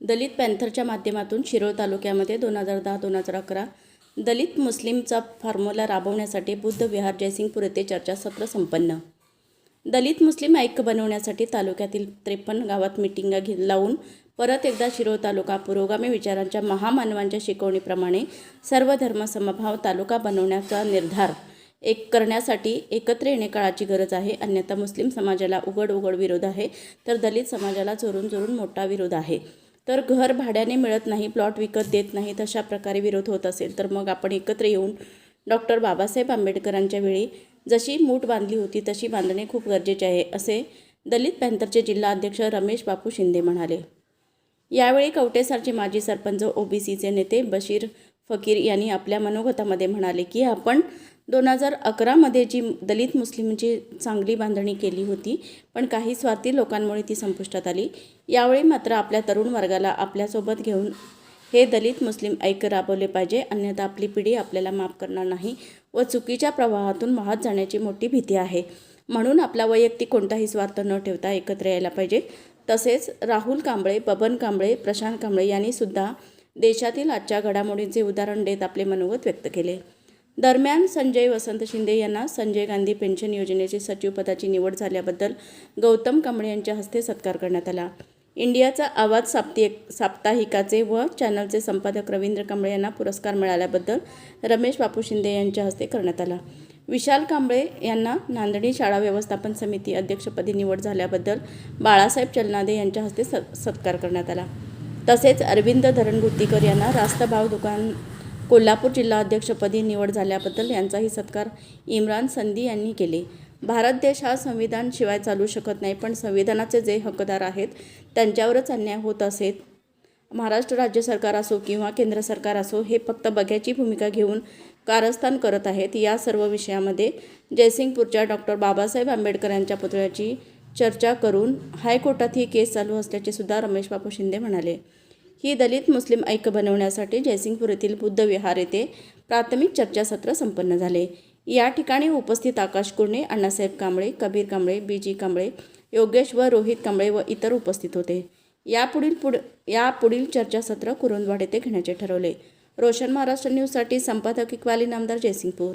दलित पॅन्थरच्या माध्यमातून शिरोळ तालुक्यामध्ये दोन हजार दहा दोन हजार अकरा दलित मुस्लिमचा फॉर्म्युला राबवण्यासाठी बुद्ध विहार जयसिंगपूर येथे चर्चासत्र संपन्न. दलित मुस्लिम ऐक्य बनवण्यासाठी तालुक्यातील त्रेपन्न गावात मिटिंगा घे लावून परत एकदा शिरोळ तालुका पुरोगामी विचारांच्या महामानवांच्या शिकवणीप्रमाणे सर्व धर्मसमभाव तालुका बनवण्याचा निर्धार एक करण्यासाठी एकत्र येणे काळाची गरज आहे. अन्यथा मुस्लिम समाजाला उघड उघड विरोध आहे. तर दलित समाजाला जोरून जोरून मोठा विरोध आहे. तर घर भाड्याने मिळत नाही प्लॉट विकत देत नाही तशा प्रकारे विरोध होत असेल तर मग आपण एकत्र येऊन डॉक्टर बाबासाहेब आंबेडकरांच्या वेळी जशी मूठ बांधली होती तशी बांधणे खूप गरजेचे आहे असे दलित पॅन्थरचे जिल्हा अध्यक्ष रमेश बापू शिंदे म्हणाले. यावेळी कवटेसारचे माजी सरपंच ओबीसीचे नेते बशीर फकीर यांनी आपल्या मनोगतामध्ये म्हणाले की आपण दोन हजार अकरामध्ये जी दलित मुस्लिमची चांगली बांधणी केली होती पण काही स्वार्थी लोकांमुळे ती संपुष्टात आली. यावेळी मात्र आपल्या तरुण वर्गाला आपल्यासोबत घेऊन हे दलित मुस्लिम ऐक्य राबवले पाहिजे अन्यथा आपली पिढी आपल्याला माफ करणार नाही व चुकीच्या प्रवाहातून वाहत जाण्याची मोठी भीती आहे. म्हणून आपला वैयक्तिक कोणताही स्वार्थ न ठेवता एकत्र यायला पाहिजे. तसेच राहुल कांबळे बबन कांबळे प्रशांत कांबळे यांनीसुद्धा देशातील आजच्या घडामोडींचे उदाहरण देत आपले मनोगत व्यक्त केले. दरम्यान संजय वसंत शिंदे यांना संजय गांधी पेन्शन योजनेचे सचिवपदाची निवड झाल्याबद्दल गौतम कांबळे यांच्या हस्ते सत्कार करण्यात आला. इंडियाचा आवाज साप्तिक साप्ताहिकाचे व चॅनलचे संपादक रवींद्र कांबळे यांना पुरस्कार मिळाल्याबद्दल रमेश बापू शिंदे यांच्या हस्ते करण्यात आला. विशाल कांबळे यांना नांदणी शाळा व्यवस्थापन समिती अध्यक्षपदी निवड झाल्याबद्दल बाळासाहेब चलनादे यांच्या हस्ते स सत्कार करण्यात आला. तसेच अरविंद धरणगुत्तीकर यांना रास्त भाव दुकान कोल्हापूर जिल्हा अध्यक्षपदी निवड झाल्याबद्दल यांचाही सत्कार इम्रान संधी यांनी केले. भारत देश हा संविधान शिवाय चालू शकत नाही पण संविधानाचे जे हकदार आहेत त्यांच्यावरच अन्याय होत असेल महाराष्ट्र राज्य सरकार असो किंवा केंद्र सरकार असो हे फक्त बघ्याची भूमिका घेऊन कारस्थान करत आहेत. या सर्व विषयामध्ये जयसिंगपूरच्या डॉक्टर बाबासाहेब आंबेडकर यांच्या पुतळ्याची चर्चा करून हायकोर्टात ही केस चालू असल्याचे सुद्धा रमेश बापू शिंदे म्हणाले. ही दलित मुस्लिम ऐक्य बनवण्यासाठी जयसिंगपूर येथील बुद्ध विहार येथे प्राथमिक चर्चासत्र संपन्न झाले. या ठिकाणी उपस्थित आकाश कुर्णे अण्णासाहेब कांबळे कबीर कांबळे बीजी कांबळे योगेश व रोहित कांबळे व इतर उपस्थित होते. यापुढील पुढ यापुढील चर्चासत्र कुरुंदवाड येथे घेण्याचे ठरवले. रोशन महाराष्ट्र न्यूजसाठी संपादक इक्वाली नामदार जयसिंगपूर.